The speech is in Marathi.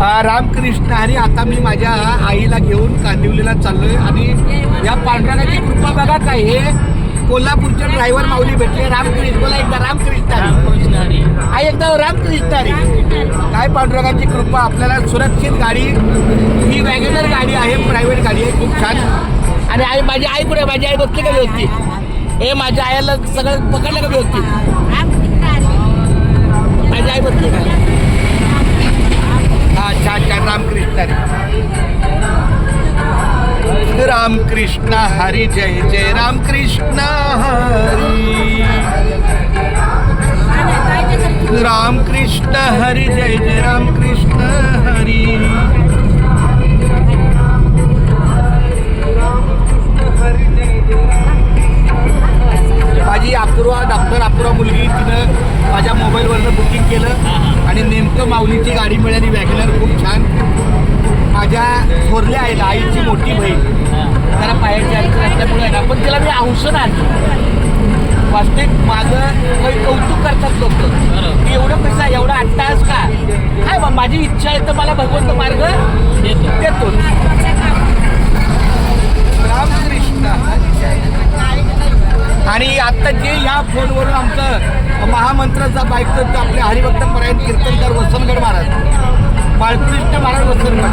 रामकृष्ण हरी आता मी माझ्या आईला घेऊन कांदिवलीला चाललोय आणि या पांढऱ्याची कृपा बघा काय हे. कोल्हापूरचे ड्रायव्हर माऊली भेटले. रामकृष्ण बोला एकदा रामकृष्ण आई एकदा रामकृष्ण हरी. काय पांडुरंगाची कृपा आपल्याला सुरक्षित गाडी ही वॅगनर गाडी आहे प्रायव्हेट गाडी आहे खूप छान. आणि आई माझी आई कुठे माझी आई बसली का व्यवस्थित? हे माझ्या आईला सगळं पकडलं का व्यवस्थित? रामकृष्ण हरी जय जय रामकृष्ण हरी। रामकृष्ण हरी जय जय रामकृष्ण हरी। माझी अपूर्वा डॉक्टर अपूर्वा मुलगी तिनं माझ्या मोबाईलवरनं बुकिंग केलं आणि नेमकं माऊलीची गाडी मिळाली वॅगनर खूप छान. माझ्या थोरल्या आईला आईची मोठी बहीण. त्याला पायाची अडचण असल्यामुळे ना पण तिला मी औषध आणलं. वास्तविक माझं काही कौतुक करतात लोक. की एवढं पैसा एवढा आठ तास का? काय बा माझी इच्छा आहे तर मला भगवंत मार्ग देतो. रामकृष्ण. आणि आता जे ह्या फोनवरून आमचं महामंत्राचा बायकचं आपले हरिभक्त परायण कीर्तनकर वसनगड महाराज. बाळकृष्ण महाराज वसनगड